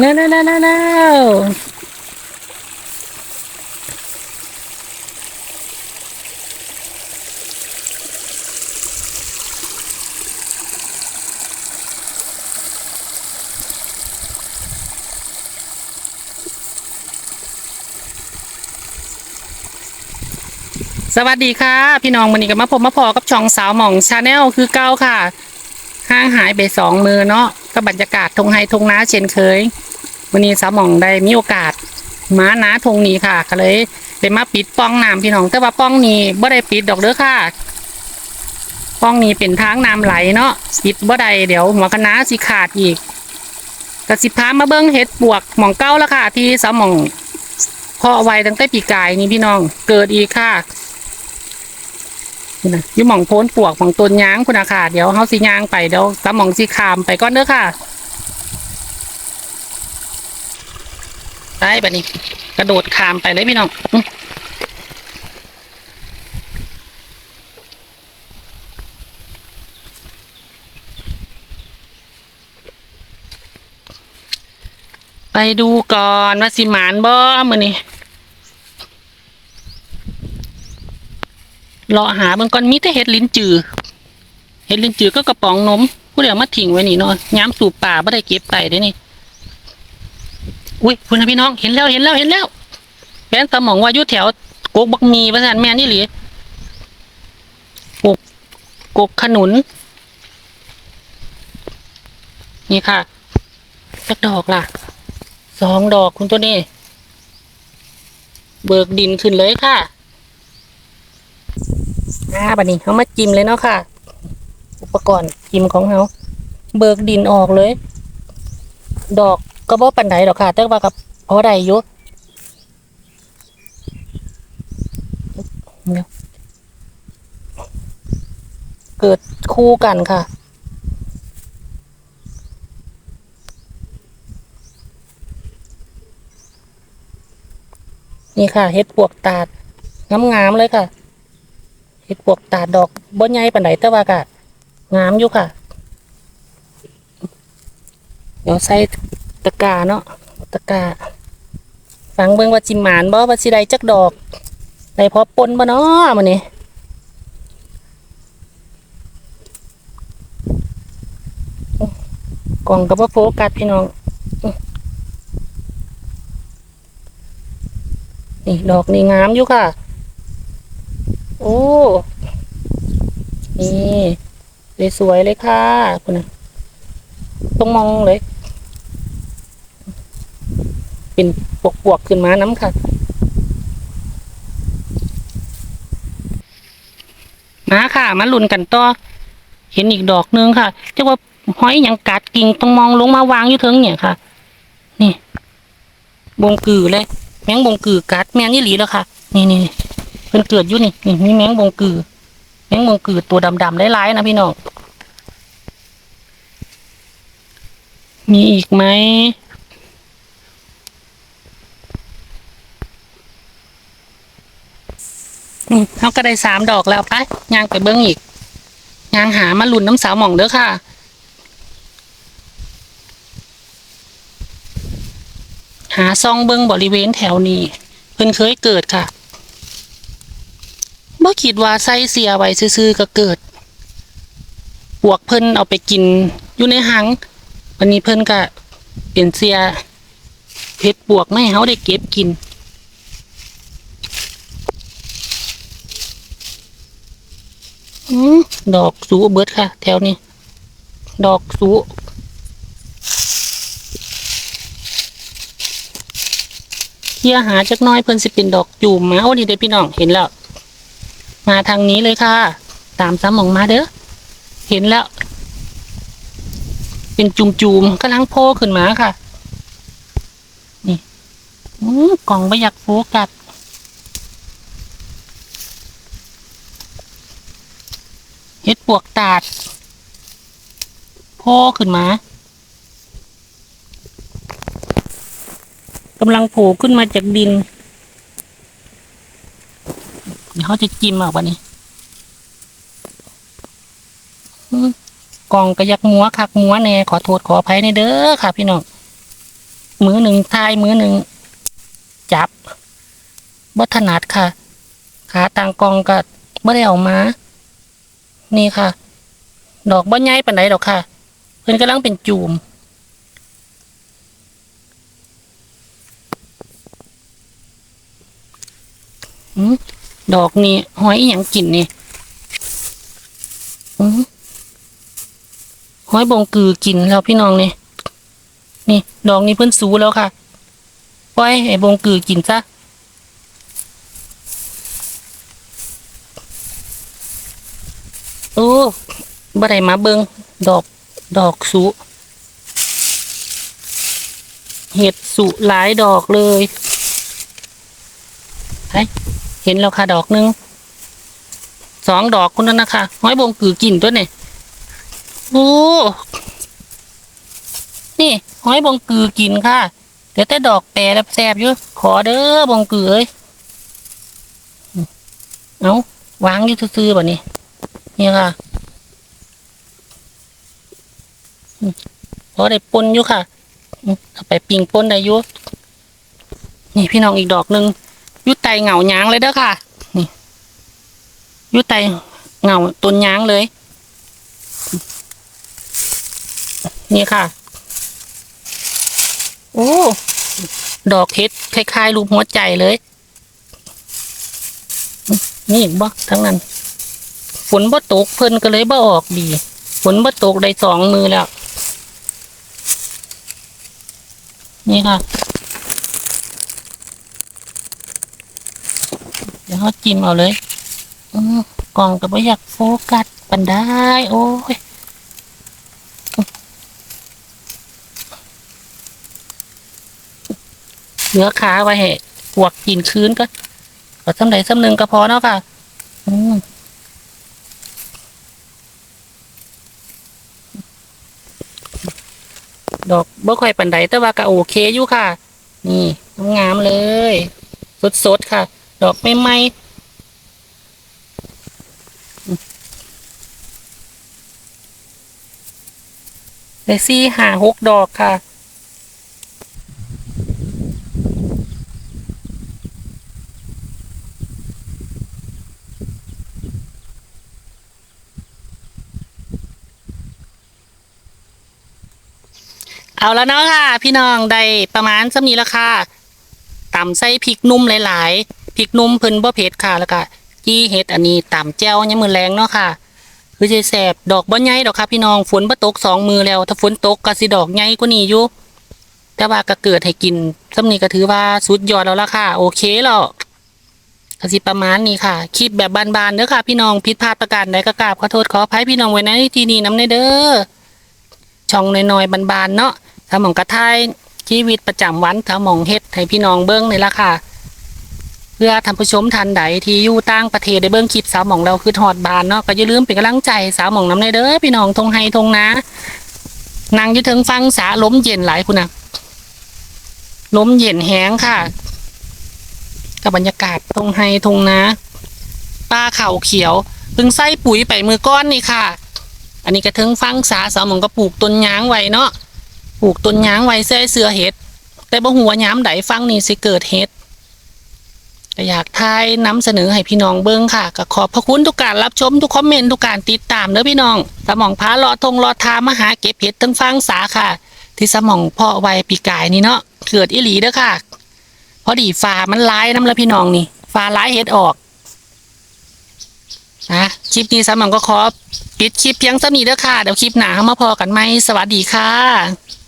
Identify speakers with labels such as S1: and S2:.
S1: น่เน่เน่เน่เน่สวัสดีค่ะ พี่น้องวันนี้ก็มาพบมาพอกับช่องสาวหม่องชาแนลคือเก้าค่ะห่างหายไปสองมือเนาะ ก็บรรยากาศทงไฮทงน้าเช่นเคย วันนี้สาวหม่องได้มีโอกาสมาน้าทงนี้ค่ะก็เลยได้มาปิดป้องน้ำพี่น้อง แต่ว่าป้องนี้บ่ได้ปิดดอกเด้อค่ะ ป้องนี้เป็นทางน้ำไหลเนาะปิดบ่ได้เดี๋ยวหัวคณะสิขาดอีกก็สิพามาเบิ้งเห็ดปวกหม่องเก้าแล้วค่ะ ที่สาวหม่องเพาะไว้ตั้งแต่ปีกายนี่พี่น้อง เกิดอีกค่ะ คุณนะอยู่หม่องโพนปวกหม่องต้นยางคุณนะค่ะ เดี๋ยวเฮาสิยางไปเดี๋ยวตาหม่องสิขามไปก่อนเด้อค่ะได้บัดนี้ กระโดดขามไปเลยพี่น้องไปดูก่อนว่าสิหมานบ่มื้อนี้ เลาะหาเบิ่งก่อนมีแต่เห็ดลิ้นจือเห็ดลิ้นจือก็กระป๋องนมผู้เดียวมาทิ้งไว้นี่เนาะย้ำสู่ป่าไม่ได้เก็บไปเด้นี่อุ้ยคุณพี่น้องเห็นแล้วเห็นแล้วเห็นแล้วแป้นตาหมองว่ายู่แถวกกบักมีประสานแม่นี่หรือกกกกขนุน นี่ค่ะสักดอกล่ะสองดอกคุณตัวนี้ เบิกดินขึ้นเลยค่ะ อ่าบัดนี้เขามาจิ้มเลยเนาะค่ะ อุปกรณ์จิ้มของเขาเบิกดินออกเลย ดอกก็บ่ปันไดดอกค่ะ แต่ว่ากับพอได้อยู่เกิดคู่กันค่ะนี่ค่ะเฮ็ดปวกตาดงามๆเลยค่ะ ดปวกตาดดอกบ่ใหญ่ปานใดแต่ว่ากะงามอยู่ค่ะ เดี๋ยวใส่ตะกร้าเนาะตะกร้าฟังเบิ่งว่าจิมหมานบ่ว่าสิได้จักดอกได้พอปนบ่เนาะมื้อนี้กล่องก็บ่โฟกัสพี่น้องนี่ดอกนี่งามอยู่ค่ะ โอ้ นี่สวยเลยค่ะ คุณนะต้องมองเลย เป็นปวกๆขึ้นมาน้ำค่ะ มาค่ะ มาลุ่นกันต่อ เห็นอีกดอกนึงค่ะเรียกว่าห้อยหยังกัดกิ่งต้องมองลงมาวางอยู่เทิงเนี่ยค่ะ นี่บงกือเลย แมงบงกือกัดแมงยี่หลีแล้วค่ะ นี่นี่ พิ่นเกิดอยู่นี่นี่มีแมงบงกือ แมงบงกือตัวดำๆร้ายๆนะพี่น้องมีอีกไหมเขาก็ได้สามดอกแล้วไปยางไปเบิ้งอีกยางหามาลุ่นน้ำสาวหม่องเด้อค่ะ หาซองเบิ้งบริเวณแถวนี้ เพิ่นเคยเกิดค่ะ บ่คิดว่าใส่เสียไว้ซื่อๆก็เกิดปวกเพิ่นเอาไปกินอยู่ในหังวันนี้เพิ่นก็เปลี่ยนเสียเห็ดปวกไม่เฮาได้เก็บกินอืมดอกสูเบิดค่ะ แถวนี้ ดอกสูเที่ยหาจักน้อยเพิ่นสิเป็นดอกจูมมาโอ้นี่เด้พี่น้องเห็นแล้ว มาทางนี้เลยค่ะ ตามซ้ำมองมาเด้อ เห็นแล้ว เป็นจุ่มๆกำลังโผล่ขึ้นมาค่ะ นี่อืมกล่องไม่อยากโฟกัสเห็ดปวกตาดโผล่ขึ้นมากำลังโผล่ขึ้นมาจากดิน เดี๋ยวเขาจะจิ้มออกวันนี้กล่องกระยักมัวคักมัวแน่ขอโทษขออภัยในเด้อค่ะ พี่น้องมือหนึ่งทายมือหนึ่งจับบ่ถนัดค่ะ ขาต่างกองก็ไม่ได้ออกมา นี่ค่ะ ดอกบ่ใหญ่ปานใดดอกค่ะ เพิ่นกำลังเป็นจูมอืม ดอกนี่หอยอหยังกินนี่อืมหอยบงกือกินแล้วพี่น้องนี่นี่ ดอกนี้เพิ่นสูแล้วค่ะปล่อยให้บงกือกินซะโอ้บ่ได้มาเบิงดอกดอกสุเห็ดสุหลายดอกเลยไป เห็นแล้วค่ะดอกหนึงสองดอกคนนั้นนะคะห้อยบงกือกินตัวนี่โอ้นี่ห้อยบงกือกินค่ะเดี๋ยวแต่ดอกแปรแสบอยู่ขอเด้อบงกือเอ้ยเอาวางอยู่ซื่อๆแบบนี้นี่ค่ะพอได้ปนอยู่ค่ะเอาไปปิ่งปนได้อยู่นี่พี่น้องอีกดอกหนึ่ง ยุไตเหงาหยางเลยเด้อค่ะ นี่ยุไตเหงาต้นหยางเลย นี่ค่ะ โอ้ดอกเห็ดคล้ายๆรูปหัวใจเลย นี่อีกบ่ทั้งนั้น ฝนบ่ตกเพิ่นก็เลยบ่ออกดีฝนบ่ตกได้สองมือแล้ว นี่ค่ะ เขาจิ้มเอาเลยกล่องก็บ่อยากโฟกัสปันได้ โอ้ยเหลือขาไว้ให้ปวกกินคืนก็ก็สำใดสำหนึ่งก็พอเนาะค่ะ อืมดอกบ่ค่อยปันใดแต่ว่าก็โอเคอยู่ค่ะ นี่งามเลย สดๆค่ะ ดอกไม่ไหมได้สี่หาหกดอกค่ะเอาแล้วเนาะค่ะ พี่น้องได้ประมาณสำนี้แล้วค่ะตำใส่พริกนุ่มหลาย ๆ ริกนุ่มเพิ่นบ่เผ็ดค่ะแล้วก็จี้เห็ดอันนี้ตำแจ่วยังมือแรงเนาะค่ะคือจะแสบดอกบ่ใหญ่ดอกค่ะพี่น้องฝนบ่ตกสองมือแล้ว ถ้าฝนตกก็สิดอกใหญ่กว่านี้อยู่แต่ว่าก็เกิดให้กินสำนี้ก็ถือว่าสุดยอดแล้วล่ะค่ะ โอเคแล้วก็สิประมาณนี้ค่ะคลิปแบบบานๆเด้อค่ะ พี่น้องผิดพลาดประการใดก็กราบขอโทษขออภัยพี่น้องไว้ในที่นี้น้ำในเด้อช่องน้อยๆบานๆเนาะถ้าหมองกระทายชีวิตประจำวันถ้าหมองเฮ็ดให้พี่น้องเบิ้งในี่ะค่ะ เพื่อท่านผู้ชมทันใดที่อยู่ต่างประเทศได้เบิ้งคลิปสาวหมองเราคือทอดบานเนาะก็อย่าลืมเป็นกำลังใจสาวหมองน้ำในเด้อพี่น้องทงไฮทงนะนางยู่ถึงฟังสาล้มเย็นหลายพุ่นะล้มเย็นแห้งค่ะ กับบรรยากาศทงไฮทงนะป้าเข่าเขียวพิ่งใส่ปุ๋ยไปมือก้อนนี่ค่ะ อันนี้กระเทิงฟังสาสาวหมองก็ปลูกต้นยางไว้เนาะปลูกต้นยางไว้เสื้อเสือเห็ดแต่บ่หัวยามใดฟังนี่สิเกิดเห็ด ก็อยากทายนำเสนอให้พี่น้องเบิ่งค่ะก็ขอบพระคุณทุกการรับชมทุกคอมเมนต์ทุกการติดตามเด้อพี่น้อง สมองพาเลาะทงเลาะทามหาเก็บเห็ดทั้งฟังสาค่ะ ที่สมองพ่อไว้ปีกายนี่เนาะเกิดอีหลีเด้อค่ะ พอดีฟ้ามันร้ายน้ำล้วพี่น้องนี่ฟ้าร้ายเห็ดออกนะคลิปนี้สมองก็ขอปิดคลิปเพียงเท่านี้เด้อค่ะเดี๋ยวคลิปหนาเข้ามาพอกันไหมสวัสดีค่ะ